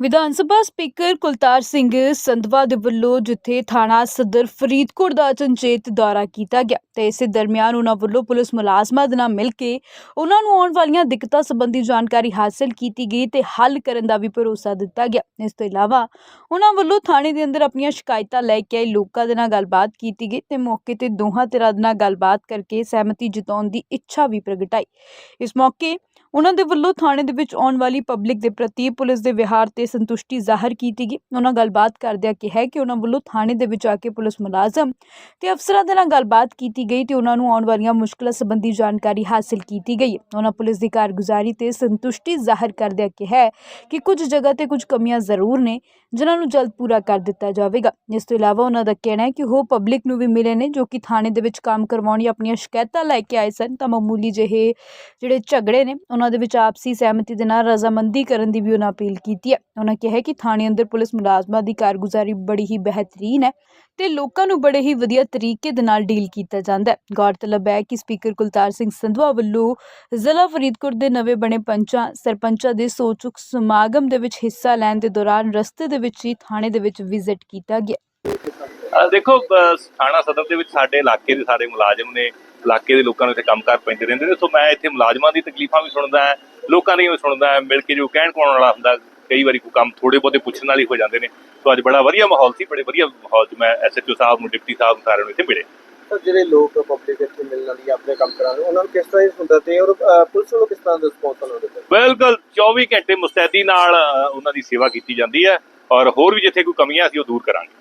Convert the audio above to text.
ਵਿਧਾਨ ਸਭਾ ਸਪੀਕਰ ਕੁਲਤਾਰ ਸਿੰਘ ਸੰਧਵਾ ਦੇ ਵੱਲੋਂ ਜਿੱਥੇ ਥਾਣਾ ਸਦਰ ਫਰੀਦਕੋਟ ਦਾ ਅਚਨਚੇਤ ਦੌਰਾ ਕੀਤਾ ਗਿਆ ਤੇ ਇਸੇ ਦਰਮਿਆਨ ਉਹਨਾਂ ਵੱਲੋਂ ਪੁਲਿਸ ਮੁਲਾਜ਼ਮਾਂ ਦੇ ਨਾਲ ਮਿਲ ਕੇ ਉਹਨਾਂ ਨੂੰ ਆਉਣ ਵਾਲੀਆਂ ਦਿੱਕਤਾਂ ਸੰਬੰਧੀ ਜਾਣਕਾਰੀ ਹਾਸਲ ਕੀਤੀ ਗਈ ਤੇ ਹੱਲ ਕਰਨ ਦਾ ਵੀ ਭਰੋਸਾ ਦਿੱਤਾ ਗਿਆ। ਇਸ ਤੋਂ ਇਲਾਵਾ ਉਹਨਾਂ ਵੱਲੋਂ ਥਾਣੇ ਦੇ ਅੰਦਰ ਆਪਣੀਆਂ ਸ਼ਿਕਾਇਤਾਂ ਲੈ ਕੇ ਆਏ ਲੋਕਾਂ ਦੇ ਨਾਲ ਗੱਲਬਾਤ ਕੀਤੀ ਗਈ ਤੇ ਮੌਕੇ ਤੇ ਦੋਹਾਂ ਧਿਰਾਂ ਦੇ ਨਾਲ ਗੱਲਬਾਤ ਕਰਕੇ ਸਹਿਮਤੀ ਜਤਾਉਣ ਦੀ ਇੱਛਾ ਵੀ ਪ੍ਰਗਟਾਈ। ਇਸ ਮੌਕੇ ਉਹਨਾਂ ਦੇ ਵੱਲੋਂ ਥਾਣੇ ਦੇ ਵਿੱਚ ਆਉਣ ਵਾਲੀ ਪਬਲਿਕ ਦੇ ਪ੍ਰਤੀ ਪੁਲਿਸ ਦੇ ਵਿਹਾਰ ਤੇ ਸੰਤੁਸ਼ਟੀ ਜ਼ਾਹਰ ਕੀਤੀ ਗਈ। ਉਹਨਾਂ ਗੱਲਬਾਤ ਕਰਦਿਆਂ ਕਿਹਾ ਕਿ ਉਹਨਾਂ ਵੱਲੋਂ ਥਾਣੇ ਦੇ ਵਿੱਚ ਆ ਕੇ ਪੁਲਿਸ ਮੁਲਾਜ਼ਮ ਤੇ ਅਫਸਰਾਂ ਦੇ ਨਾਲ ਗੱਲਬਾਤ ਕੀਤੀ ਗਈ ਤੇ ਉਹਨਾਂ ਨੂੰ ਆਉਣ ਵਾਲੀਆਂ ਮੁਸ਼ਕਲਾਂ ਸੰਬੰਧੀ ਜਾਣਕਾਰੀ ਹਾਸਲ ਕੀਤੀ ਗਈ। ਉਹਨਾਂ ਪੁਲਿਸ ਦੀ ਕਾਰਗੁਜ਼ਾਰੀ ਤੇ ਸੰਤੁਸ਼ਟੀ ਜ਼ਾਹਰ ਕਰਦਿਆਂ ਕਿਹਾ ਕਿ ਕੁਝ ਜਗ੍ਹਾ ਤੇ ਕੁਝ ਕਮੀਆਂ ਜ਼ਰੂਰ ਨੇ, ਜਿਨ੍ਹਾਂ ਨੂੰ ਜਲਦ ਪੂਰਾ ਕਰ ਦਿੱਤਾ ਜਾਵੇਗਾ। ਇਸ ਤੋਂ ਇਲਾਵਾ ਉਹਨਾਂ ਦਾ ਕਹਿਣਾ ਹੈ ਕਿ ਉਹ ਪਬਲਿਕ ਨੂੰ ਵੀ ਮਿਲੇ ਨੇ, ਜੋ ਕਿ ਥਾਣੇ ਦੇ ਵਿੱਚ ਕੰਮ ਕਰਵਾਉਣ ਜਾਂ ਆਪਣੀਆਂ ਸ਼ਿਕਾਇਤਾਂ ਲੈ ਕੇ ਆਏ ਸਨ। ਤਾਂ ਮਾਮੂਲੀ ਜਿਹੇ ਜਿਹੜੇ ਝਗੜੇ ਨੇ ਉਹਨਾਂ ਦੇ ਵਿੱਚ ਆਪਸੀ ਸਹਿਮਤੀ ਦੇ ਨਾਲ ਰਜ਼ਾਮੰਦੀ ਕਰਨ ਦੀ ਵੀ ਉਹਨਾਂ ਅਪੀਲ ਕੀਤੀ ਹੈ। ਉਹਨਾਂ ਕਿਹਾ ਕਿ ਥਾਣੇ ਅੰਦਰ ਪੁਲਿਸ ਮੁਲਾਜ਼ਮਾਂ ਦੀ ਕਾਰਗੁਜ਼ਾਰੀ ਬੜੀ ਹੀ ਬਿਹਤਰੀਨ ਹੈ ਤੇ ਲੋਕਾਂ ਨੂੰ ਬੜੇ ਹੀ ਵਧੀਆ ਤਰੀਕੇ ਦੇ ਨਾਲ ਡੀਲ ਕੀਤਾ ਜਾਂਦਾ ਹੈ। ਗੌਰਤਲਬ ਹੈ ਕਿ ਸਪੀਕਰ ਕੁਲਤਾਰ ਸਿੰਘ ਸੰਧਵਾ ਵੱਲੋਂ ਜ਼ਿਲ੍ਹਾ ਫਰੀਦਕੋਟ ਦੇ ਨਵੇਂ ਬਣੇ ਪੰਚਾਂ, ਸਰਪੰਚਾਂ ਦੇ ਸੋਚੁਕ ਸਮਾਗਮ ਦੇ ਵਿੱਚ ਹਿੱਸਾ ਲੈਣ ਦੇ ਦੌਰਾਨ ਰਸਤੇ ਦੇ ਵਿੱਚ ਹੀ ਥਾਣੇ ਦੇ ਵਿੱਚ ਵਿਜ਼ਿਟ ਕੀਤਾ ਗਿਆ। ਦੇਖੋ ਥਾਣਾ ਸਦਰ ਦੇ ਵਿੱਚ ਸਾਡੇ ਇਲਾਕੇ ਦੇ ਸਾਰੇ ਮੁਲਾਜ਼ਮ ਨੇ ਇਲਾਕੇ ਦੇ ਲੋਕਾਂ ਨੂੰ ਇੱਥੇ ਕੰਮਕਾਰ ਪੈਂਦੇ ਰਹਿੰਦੇ ਨੇ। ਸੋ ਮੈਂ ਇੱਥੇ ਮੁਲਾਜ਼ਮਾਂ ਦੀ ਤਕਲੀਫਾਂ ਵੀ ਸੁਣਦਾ ਹਾਂ ਲੋਕਾਂ ਦੀਆਂ ਵੀ ਸੁਣਦਾ ਹਾਂ ਮਿਲ ਕੇ ਜੋ ਕਹਿਣ ਕੋਣ ਵਾਲਾ ਹੁੰਦਾ ਕਈ ਵਾਰੀ ਕੋਈ ਕੰਮ ਥੋੜੇ ਬਹੁਤੇ ਪੁੱਛਣ ਵਾਲੇ ਹੋ ਜਾਂਦੇ ਨੇ। ਸੋ ਅੱਜ ਬੜਾ ਵਧੀਆ ਮਾਹੌਲ ਸੀ ਬੜੇ ਵਧੀਆ ਮਾਹੌਲ 'ਚ ਮੈਂ ਐਸਐਚਓ ਸਾਹਿਬ ਨੂੰ ਡਿਪਟੀ ਸਾਹਿਬ ਨੂੰ ਸਾਰਿਆਂ ਨੂੰ ਇੱਥੇ ਮਿਲੇ। ਜਿਹੜੇ ਲੋਕ ਪਬਲਿਕ ਇੱਥੇ ਮਿਲਣ ਆ, ਆਪਣੇ ਕੰਮ ਕਰਾਉਣ ਲਈ, ਉਹਨਾਂ ਨੂੰ ਕਿਸ ਤਰ੍ਹਾਂ ਹੁੰਦਾ ਤੇ ਔਰ ਪੁਲਿਸ ਵੱਲੋਂ ਕਿਸ ਤਰ੍ਹਾਂ ਦਾ ਰਿਸਪੌਂਸ ਉਹਨਾਂ ਦੇ? ਬਿਲਕੁਲ 24 ਘੰਟੇ ਮੁਸਤੈਦੀ ਨਾਲ ਉਹਨਾਂ ਦੀ ਸੇਵਾ ਕੀਤੀ ਜਾਂਦੀ ਹੈ ਔਰ ਹੋਰ ਵੀ ਜਿੱਥੇ ਕੋਈ ਕਮੀਆਂ ਸੀ ਉਹ ਦੂਰ ਕਰਾਂਗੇ।